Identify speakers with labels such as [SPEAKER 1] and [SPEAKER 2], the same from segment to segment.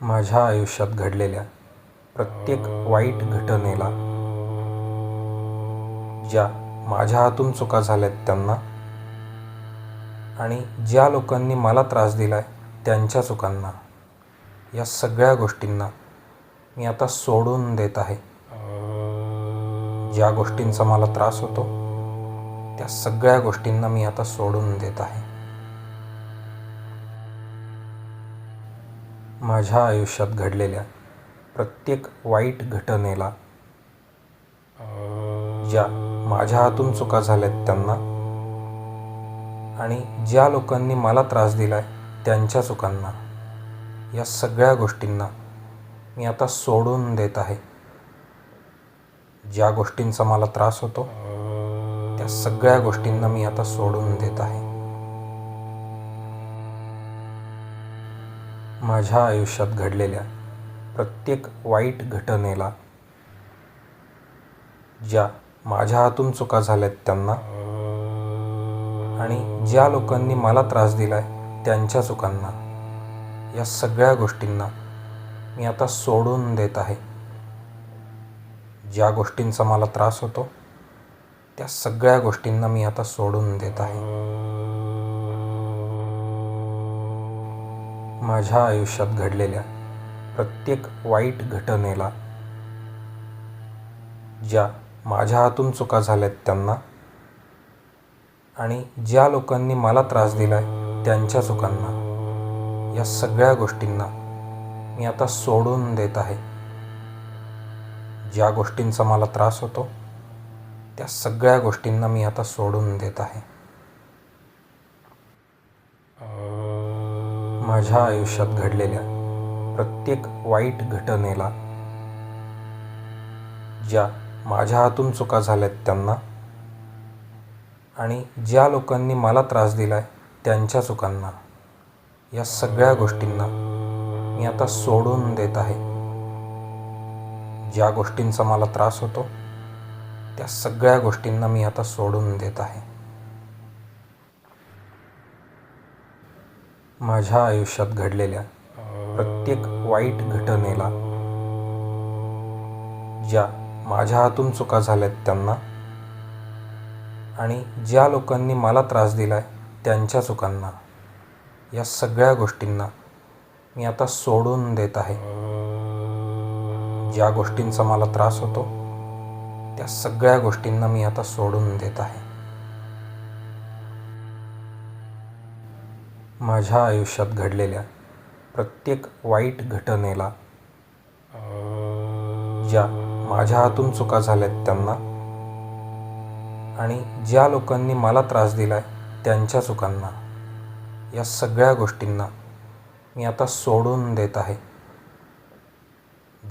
[SPEAKER 1] माझ्या आयुष्यात घडलेल्या प्रत्येक वाईट घटनेला ज्या माझ्या हातून चुका झाल्यात त्यांना आणि ज्या लोकांनी मला त्रास दिला आहे त्यांच्या चुकांना या सगळ्या गोष्टींना मी आता सोडून देत आहे. ज्या गोष्टींचा मला त्रास होतो त्या सगळ्या गोष्टींना मी आता सोडून देत आहे. माझ्या आयुष्यात घडलेल्या प्रत्येक वाईट घटनेला ज्या माझ्या हातून चुका झाल्यात त्यांना आणि ज्या लोकांनी मला त्रास दिला आहे त्यांच्या चुकांना या सगळ्या गोष्टींना मी आता सोडून देत आहे. ज्या गोष्टींचा मला त्रास होतो त्या सगळ्या गोष्टींना मी आता सोडून देत आहे. माझ्या आयुष्यात घडलेल्या प्रत्येक वाईट घटनेला ज्या माझ्या हातून चुका झाल्यात त्यांना आणि ज्या लोकांनी मला त्रास दिला आहे त्यांच्या चुकांना या सगळ्या गोष्टींना मी आता सोडून देत आहे. ज्या गोष्टींचा मला त्रास होतो त्या सगळ्या गोष्टींना मी आता सोडून देत आहे. माझ्या आयुष्यात घडलेल्या प्रत्येक वाईट घटनेला ज्या माझ्या हातून चुका झाल्यात त्यांना आणि ज्या लोकांनी मला त्रास दिला आहे त्यांच्या चुकांना या सगळ्या गोष्टींना मी आता सोडून देत आहे. ज्या गोष्टींचा मला त्रास होतो त्या सगळ्या गोष्टींना मी आता सोडून देत आहे. माझ्या आयुष्यात घडलेल्या प्रत्येक वाईट घटनेला ज्या माझ्या हातून चुका झाल्यात त्यांना आणि ज्या लोकांनी मला त्रास दिला आहे त्यांच्या चुकांना या सगळ्या गोष्टींना मी आता सोडून देत आहे. ज्या गोष्टींचा मला त्रास होतो त्या सगळ्या गोष्टींना मी आता सोडून देत आहे. माझ्या आयुष्यात घडलेल्या प्रत्येक वाईट घटनेला ज्या माझ्या हातून चुका झाल्यात त्यांना आणि ज्या लोकांनी मला त्रास दिला आहे त्यांच्या चुकांना या सगळ्या गोष्टींना मी आता सोडून देत आहे. ज्या गोष्टींचा मला त्रास होतो त्या सगळ्या गोष्टींना मी आता सोडून देत आहे. माझ्या आयुष्यात घडलेल्या प्रत्येक वाईट घटनेला ज्या माझ्या हातून चुका झाल्यात त्यांना आणि ज्या लोकांनी मला त्रास दिला आहे त्यांच्या चुकांना या सगळ्या गोष्टींना मी आता सोडून देत आहे.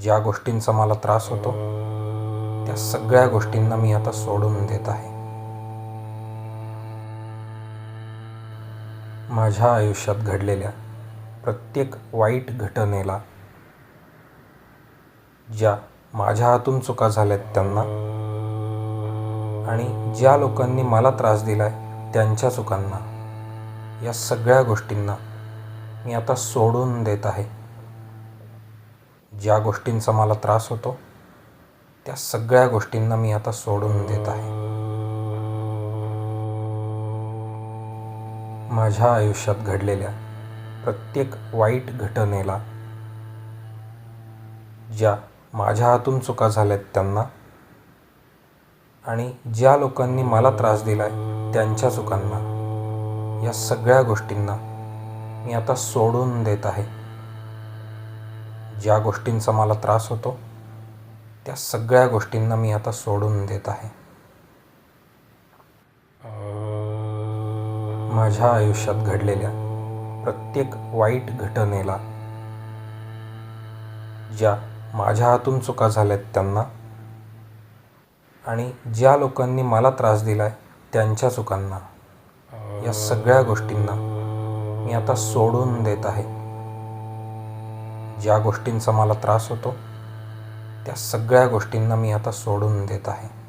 [SPEAKER 1] ज्या गोष्टींचा मला त्रास होतो त्या सगळ्या गोष्टींना मी आता सोडून देत आहे. माझ्या आयुष्यात घडलेल्या प्रत्येक वाईट घटनेला ज्या माझ्या हातून चुका झाल्यात त्यांना आणि ज्या लोकांनी मला त्रास दिला आहे त्यांच्या चुकांना या सगळ्या गोष्टींना मी आता सोडून देत आहे. ज्या गोष्टींचा मला त्रास होतो त्या सगळ्या गोष्टींना मी आता सोडून देत आहे. माझ्या आयुष्यात घडलेल्या प्रत्येक वाईट घटनेला ज्या माझ्या हातून चुका झाल्यात त्यांना आणि ज्या लोकांनी मला त्रास दिला आहे त्यांच्या चुकांना या सगळ्या गोष्टींना मी आता सोडून देत आहे. ज्या गोष्टींचा मला त्रास होतो त्या सगळ्या गोष्टींना मी आता सोडून देत आहे. माझ्या आयुष्यात घडलेल्या प्रत्येक वाईट घटनेला ज्या माझ्या हातून चुका झाल्यात त्यांना आणि ज्या लोकांनी मला त्रास दिला आहे त्यांच्या चुकांना या सगळ्या गोष्टींना मी आता सोडून देत आहे. ज्या गोष्टींचा मला त्रास होतो त्या सगळ्या गोष्टींना मी आता सोडून देत आहे.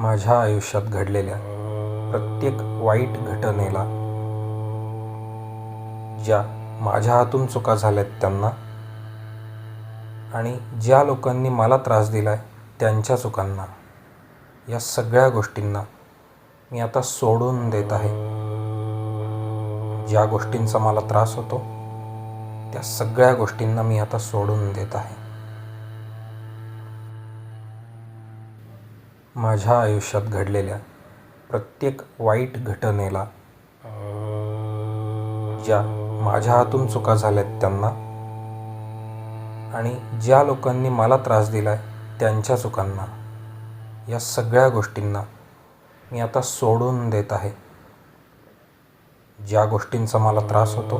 [SPEAKER 1] माझ्या आयुष्यात घडलेल्या प्रत्येक वाईट घटनेला ज्या माझ्या हातून चुका झाल्यात त्यांना आणि ज्या लोकांनी मला त्रास दिला आहे त्यांच्या चुकांना या सगळ्या गोष्टींना मी आता सोडून देत आहे. ज्या गोष्टींचा मला त्रास होतो त्या सगळ्या गोष्टींना मी आता सोडून देत आहे. माझ्या आयुष्यात घडलेल्या प्रत्येक वाईट घटनेला ज्या माझ्या हातून चुका झाल्यात त्यांना आणि ज्या लोकांनी मला त्रास दिला आहे त्यांच्या चुकांना या सगळ्या गोष्टींना मी आता सोडून देत आहे. ज्या गोष्टींचा मला त्रास होतो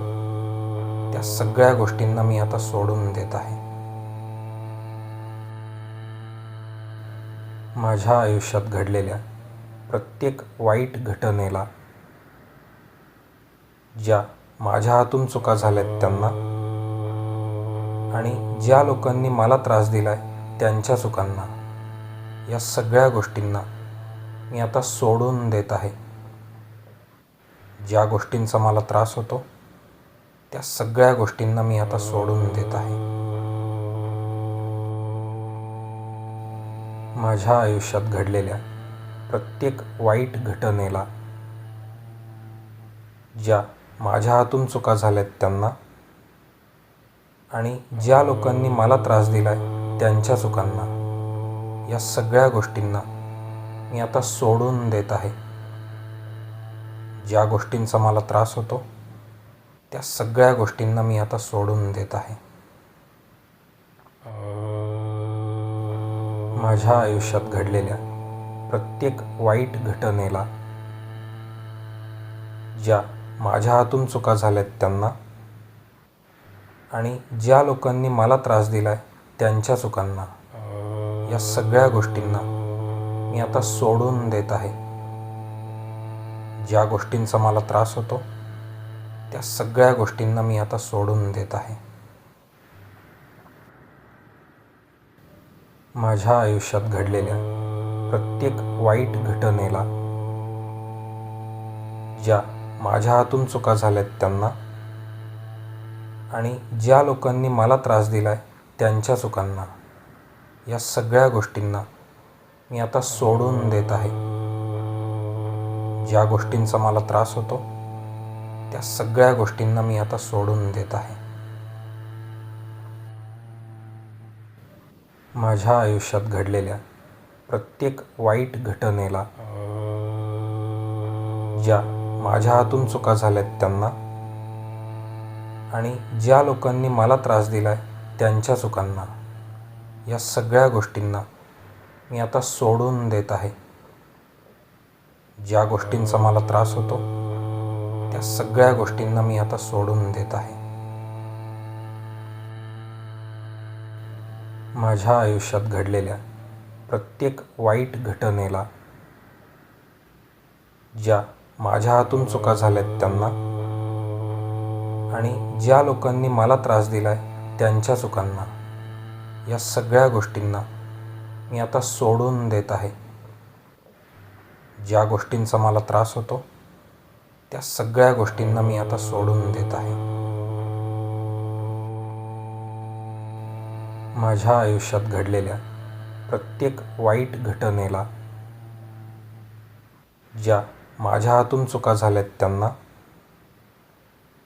[SPEAKER 1] त्या सगळ्या गोष्टींना मी आता सोडून देत आहे. माझ्या आयुष्यात घडलेल्या प्रत्येक वाईट घटनेला ज्या माझ्या हातून चुका झाल्यात त्यांना आणि ज्या लोकांनी मला त्रास दिला आहे त्यांच्या चुकांना या सगळ्या गोष्टींना मी आता सोडून देत आहे. ज्या गोष्टींचा मला त्रास होतो त्या सगळ्या गोष्टींना मी आता सोडून देत आहे. माझ्या आयुष्यात घडलेल्या प्रत्येक वाईट घटनेला ज्या माझ्या हातून चुका झाल्यात त्यांना आणि ज्या लोकांनी मला त्रास दिला आहे त्यांच्या चुकांना या सगळ्या गोष्टींना मी आता सोडून देत आहे. ज्या गोष्टींचा मला त्रास होतो त्या सगळ्या गोष्टींना मी आता सोडून देत आहे. माझ्या आयुष्यात घडलेल्या प्रत्येक वाईट घटनेला ज्या माझ्या हातून चुका झाल्यात त्यांना आणि ज्या लोकांनी मला त्रास दिला आहे त्यांच्या चुकांना या सगळ्या गोष्टींना मी आता सोडून देत आहे. ज्या गोष्टींचा मला त्रास होतो त्या सगळ्या गोष्टींना मी आता सोडून देत आहे. माझ्या आयुष्यात घडलेल्या प्रत्येक वाईट घटनेला ज्या माझ्या हातून चुका झाल्यात त्यांना आणि ज्या लोकांनी मला त्रास दिला आहे त्यांच्या चुकांना या सगळ्या गोष्टींना मी आता सोडून देत आहे. ज्या गोष्टींचा मला त्रास होतो त्या सगळ्या गोष्टींना मी आता सोडून देत आहे. माझ्या आयुष्यात घडलेल्या प्रत्येक वाईट घटनेला ज्या माझ्या हातून चुका झाल्यात त्यांना आणि ज्या लोकांनी मला त्रास दिला आहे त्यांच्या चुकांना या सगळ्या गोष्टींना मी आता सोडून देत आहे. ज्या गोष्टींचा मला त्रास होतो त्या सगळ्या गोष्टींना मी आता सोडून देत आहे. माझ्या आयुष्यात घडलेल्या प्रत्येक वाईट घटनेला ज्या माझ्या हातून चुका झाल्यात त्यांना आणि ज्या लोकांनी मला त्रास दिला आहे त्यांच्या चुकांना या सगळ्या गोष्टींना मी आता सोडून देत आहे. ज्या गोष्टींचा मला त्रास होतो त्या सगळ्या गोष्टींना मी आता सोडून देत आहे. माझ्या आयुष्यात घडलेल्या प्रत्येक वाईट घटनेला ज्या माझ्या हातून चुका झाल्यात त्यांना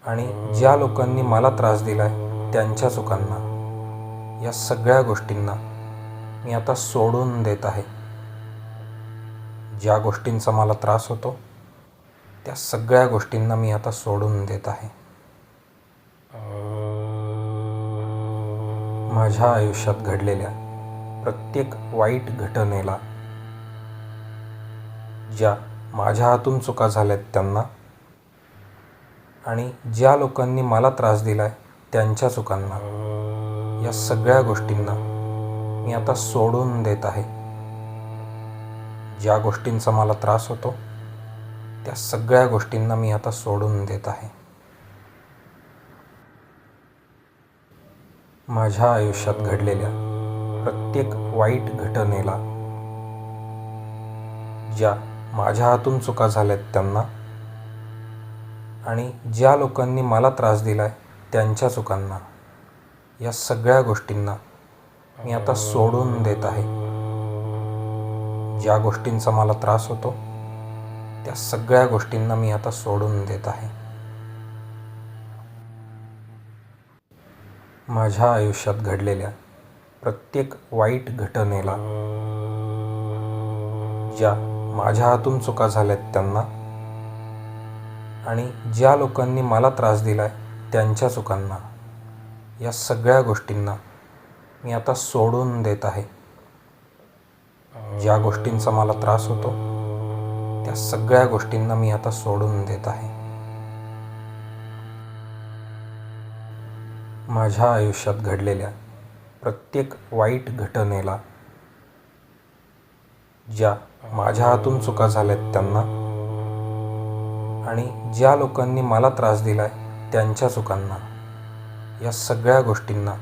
[SPEAKER 1] आणि ज्या लोकांनी मला त्रास दिला आहे त्यांच्या चुकांना या सगळ्या गोष्टींना मी आता सोडून देत आहे. ज्या गोष्टींचा मला त्रास होतो त्या सगळ्या गोष्टींना मी आता सोडून देत आहे. माझ्या आयुष्यात घडलेल्या प्रत्येक वाईट घटनेला ज्या माझ्या हातून चुका झाल्यात त्यांना आणि ज्या लोकांनी मला त्रास दिला आहे त्यांच्या चुकांना या सगळ्या गोष्टींना मी आता सोडून देत आहे. ज्या गोष्टींचा मला त्रास होतो त्या सगळ्या गोष्टींना मी आता सोडून देत आहे. माझ्या आयुष्यात घडलेल्या प्रत्येक वाईट घटनेला ज्या माझ्या हातून चुका झाल्यात त्यांना आणि ज्या लोकांनी मला त्रास दिला आहे त्यांच्या चुकांना या सगळ्या गोष्टींना मी आता सोडून देत आहे. ज्या गोष्टींचा मला त्रास होतो त्या सगळ्या गोष्टींना मी आता सोडून देत आहे. माझ्या आयुष्यात घडलेल्या प्रत्येक वाईट घटनेला ज्या माझ्या हातून चुका झाल्यात त्यांना आणि ज्या लोकांनी मला त्रास दिला आहे त्यांच्या चुकांना या सगळ्या गोष्टींना मी आता सोडून देत आहे. ज्या गोष्टींचा मला त्रास होतो त्या सगळ्या गोष्टींना मी आता सोडून देत आहे. माझ्या आयुष्यात घडलेल्या प्रत्येक वाईट घटनेला ज्या माझ्या हातून चुका झाल्यात त्यांना आणि ज्या लोकांनी मला त्रास दिला आहे त्यांच्या चुकांना या सगळ्या गोष्टींना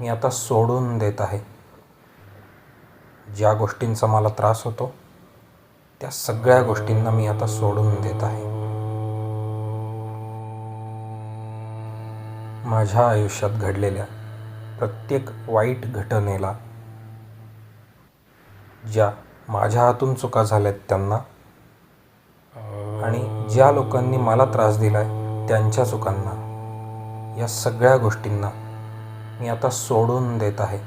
[SPEAKER 1] मी आता सोडून देत आहे. ज्या गोष्टींचा मला त्रास होतो त्या सगळ्या गोष्टींना मी आता सोडून देत आहे. माझ्या आयुष्यात घडलेल्या प्रत्येक वाईट घटनेला ज्या माझ्या हातून चुका झाल्यात त्यांना आणि ज्या लोकांनी मला त्रास दिला आहे त्यांच्या चुकांना या सगळ्या गोष्टींना मी आता सोडून देत आहे.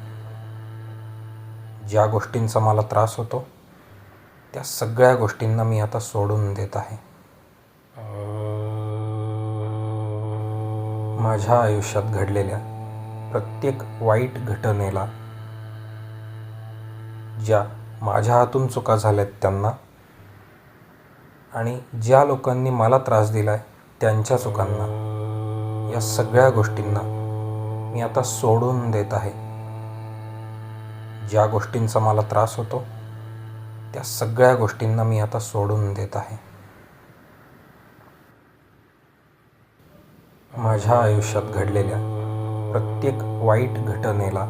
[SPEAKER 1] ज्या गोष्टींचा मला त्रास होतो त्या सगळ्या गोष्टींना मी आता सोडून देत आहे. माझ्या आयुष्यात घडलेल्या प्रत्येक वाईट घटनेला ज्या माझ्या हातून चुका झाल्यात त्यांना आणि ज्या लोकांनी मला त्रास दिला आहे त्यांच्या चुकांना या सगळ्या गोष्टींना मी आता सोडून देत आहे. ज्या गोष्टींचा मला त्रास होतो त्या सगळ्या गोष्टींना मी आता सोडून देत आहे. माझ्या आयुष्यात घडलेल्या प्रत्येक वाईट घटनेला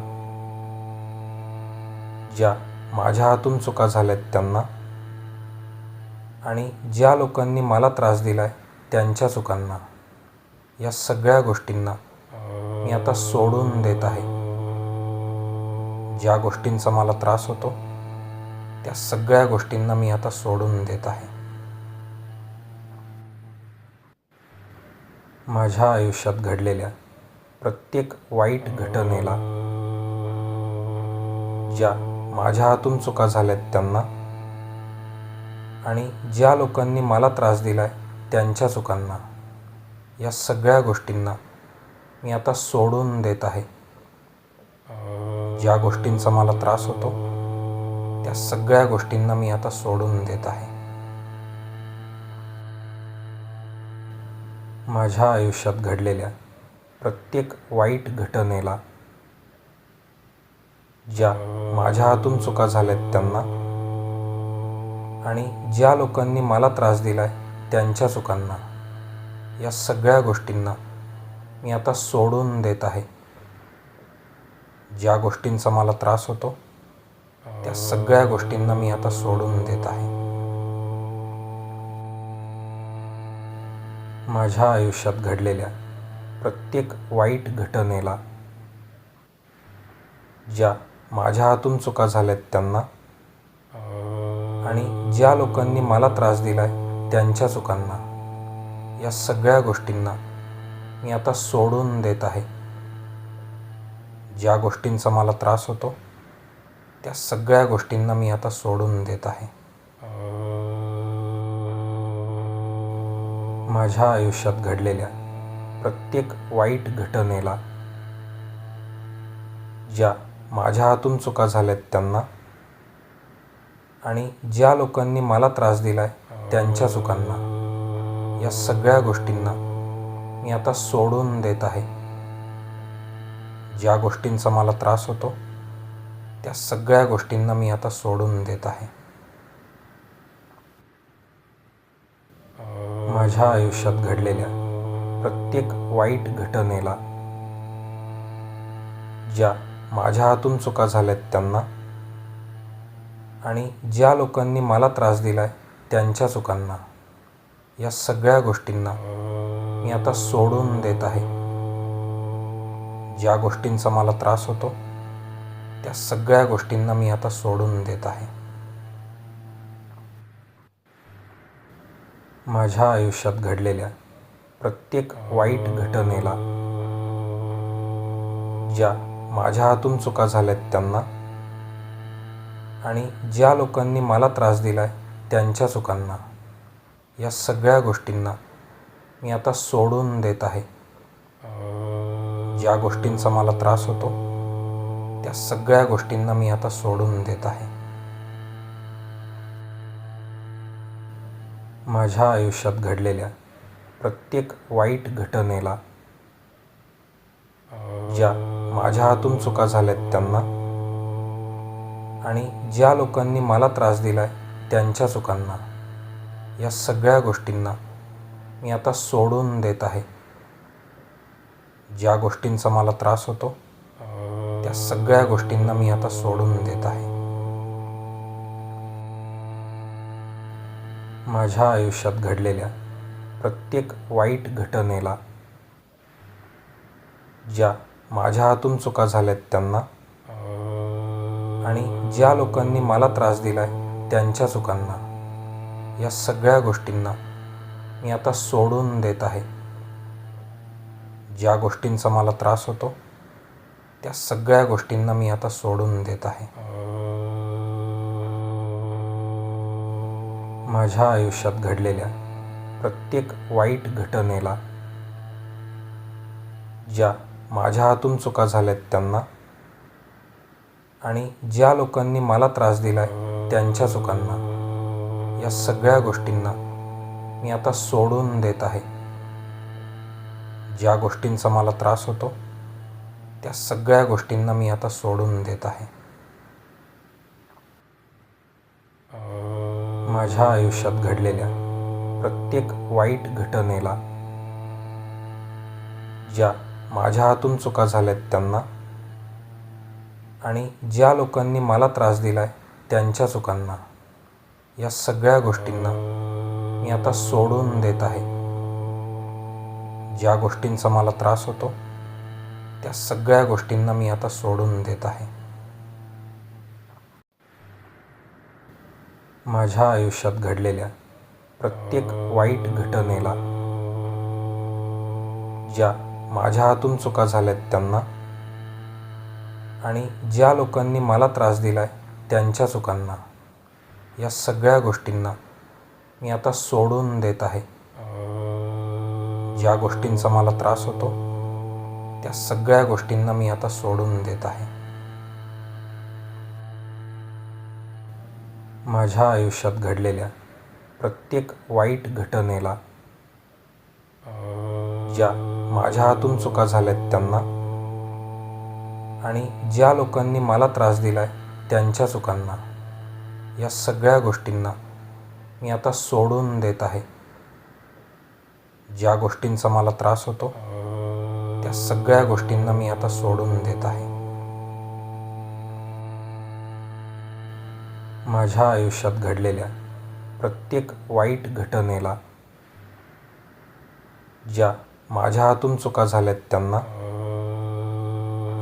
[SPEAKER 1] ज्या माझ्या हातून चुका झाल्यात त्यांना आणि ज्या लोकांनी मला त्रास दिला आहे त्यांच्या चुकांना या सगळ्या गोष्टींना मी आता सोडून देत आहे. ज्या गोष्टींचा मला त्रास होतो त्या सगळ्या गोष्टींना मी आता सोडून देत आहे. माझ्या आयुष्यात घडलेल्या प्रत्येक वाईट घटनेला ज्या माझ्या हातून चुका झाल्यात त्यांना आणि ज्या लोकांनी मला त्रास दिला आहे त्यांच्या चुकांना या सगळ्या गोष्टींना मी आता सोडून देत आहे. ज्या गोष्टींचा मला त्रास होतो त्या सगळ्या गोष्टींना मी आता सोडून देत आहे. माझ्या आयुष्यात घडलेल्या प्रत्येक वाईट घटनेला ज्या माझ्या हातून चुका झाल्यात त्यांना आणि ज्या लोकांनी मला त्रास दिला आहे त्यांच्या चुकांना या सगळ्या गोष्टींना मी आता सोडून देत आहे. ज्या गोष्टींचा मला त्रास होतो त्या सगळ्या गोष्टींना मी आता सोडून देत आहे. माझ्या आयुष्यात घडलेल्या प्रत्येक वाईट घटनेला ज्या माझ्या हातून चुका झाल्यात त्यांना आणि ज्या लोकांनी मला त्रास दिला आहे त्यांच्या चुकांना या सगळ्या गोष्टींना मी आता सोडून देत आहे. ज्या गोष्टींचा मला त्रास होतो त्या सगळ्या गोष्टींना मी आता सोडून देत आहे. माझ्या आयुष्यात घडलेल्या प्रत्येक वाईट घटनेला ज्या माझ्या हातून चुका झाल्यात त्यांना आणि ज्या लोकांनी मला त्रास दिला आहे त्यांच्या चुकांना या सगळ्या गोष्टींना मी आता सोडून देत आहे. ज्या गोष्टींचा मला त्रास होतो त्या सगळ्या गोष्टींना मी आता सोडून देत आहे. माझ्या आयुष्यात घडलेल्या प्रत्येक वाईट घटनेला ज्या माझ्या हातून चुका झाल्यात त्यांना आणि ज्या लोकांनी मला त्रास दिला आहे त्यांच्या चुकांना या सगळ्या गोष्टींना मी आता सोडून देत आहे. ज्या गोष्टींचा मला त्रास होतो त्या सगळ्या गोष्टींना मी आता सोडून देत आहे. माझ्या आयुष्यात घडलेल्या प्रत्येक वाईट घटनेला ज्या माझ्या हातून चुका झाल्यात त्यांना आणि ज्या लोकांनी मला त्रास दिलाय त्यांच्या चुकांना या सगळ्या गोष्टींना मी आता सोडून देत आहे. ज्या गोष्टींचा मला त्रास होतो त्या सगळ्या गोष्टींना मी आता सोडून देत आहे. माझ्या आयुष्यात घडलेल्या प्रत्येक वाईट घटनेला ज्या माझ्या हातून चुका झाल्यात त्यांना आणि ज्या लोकांनी मला त्रास दिलाय त्यांच्या चुकांना या सगळ्या गोष्टींना मी आता सोडून देत आहे. ज्या गोष्टींचा मला त्रास होतो त्या सगळ्या गोष्टींना मी आता सोडून देत आहे. माझ्या आयुष्यात घडलेल्या प्रत्येक वाईट घटनेला ज्या माझ्या हातून चुका झाल्यात त्यांना आणि ज्या लोकांनी मला त्रास दिला आहे त्यांच्या चुकांना या सगळ्या गोष्टींना मी आता सोडून देत आहे. ज्या गोष्टींचा मला त्रास होतो त्या सगळ्या गोष्टींना मी आता सोडून देत आहे. माझ्या आयुष्यात घडलेल्या प्रत्येक वाईट घटनेला ज्या माझ्या हातून चुका झाल्यात त्यांना आणि ज्या लोकांनी मला त्रास दिला त्यांच्या चुकांना या सगळ्या गोष्टींना मी आता सोडून देत आहे. ज्या गोष्टींचा मला त्रास होतो त्या सगळ्या गोष्टींना मी आता सोडून देत आहे. माझ्या आयुष्यात घडलेल्या प्रत्येक वाईट घटनेला ज्या माझ्या हातून चुका झाल्यात त्यांना आणि ज्या लोकांनी मला त्रास दिला आहे त्यांच्या चुकांना या सगळ्या गोष्टींना मी आता सोडून देत आहे. ज्या गोष्टींचा मला त्रास होतो त्या सगळ्या गोष्टींना मी आता सोडून देत आहे. माझ्या आयुष्यात घडलेल्या प्रत्येक वाईट घटनेला ज्या माझ्या हातून चुका झाल्यात त्यांना आणि ज्या लोकांनी मला त्रास दिला आहे त्यांच्या चुकांना या सगळ्या गोष्टींना मी आता सोडून देत आहे. ज्या गोष्टींचा मला त्रास होतो त्या सगळ्या गोष्टींना मी आता सोडून देत आहे. माझ्या आयुष्यात घडलेल्या प्रत्येक वाईट घटनेला ज्या माझ्या हातून चुका झाल्यात त्यांना आणि ज्या लोकांनी मला त्रास दिलाय त्यांच्या चुकांना या सगळ्या गोष्टींना मी आता सोडून देत आहे. ज्या गोष्टींचा मला त्रास होतो त्या सगळ्या गोष्टींना मी आता सोडून देत आहे. माझ्या आयुष्यात घडलेल्या प्रत्येक वाईट घटनेला ज्या माझ्या हातून चुका झाल्यात त्यांना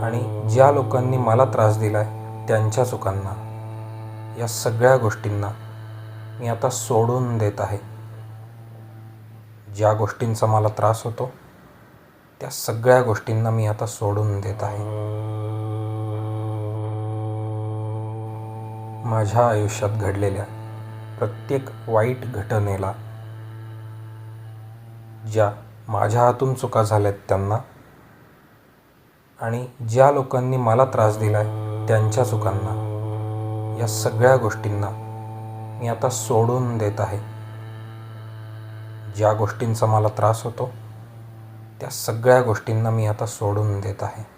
[SPEAKER 1] आणि ज्या लोकांनी मला त्रास दिला आहे त्यांच्या चुकांना या सगळ्या गोष्टींना मी आता सोडून देत आहे. ज्या गोष्टींचा मला त्रास होतो त्या सगळ्या गोष्टींना मी आता सोडून देत आहे. माझ्या आयुष्यात घडलेल्या प्रत्येक वाईट घटनेला ज्या माझ्या हातून चुका झाल्यात त्यांना आणि ज्या लोकांनी मला त्रास दिला आहे त्यांच्या चुकांना या सगळ्या गोष्टींना मी आता सोडून देत आहे. ज्या गोष्टींचा मला त्रास होतो त्या सगळ्या गोष्टींना मी आता सोडून देत आहे.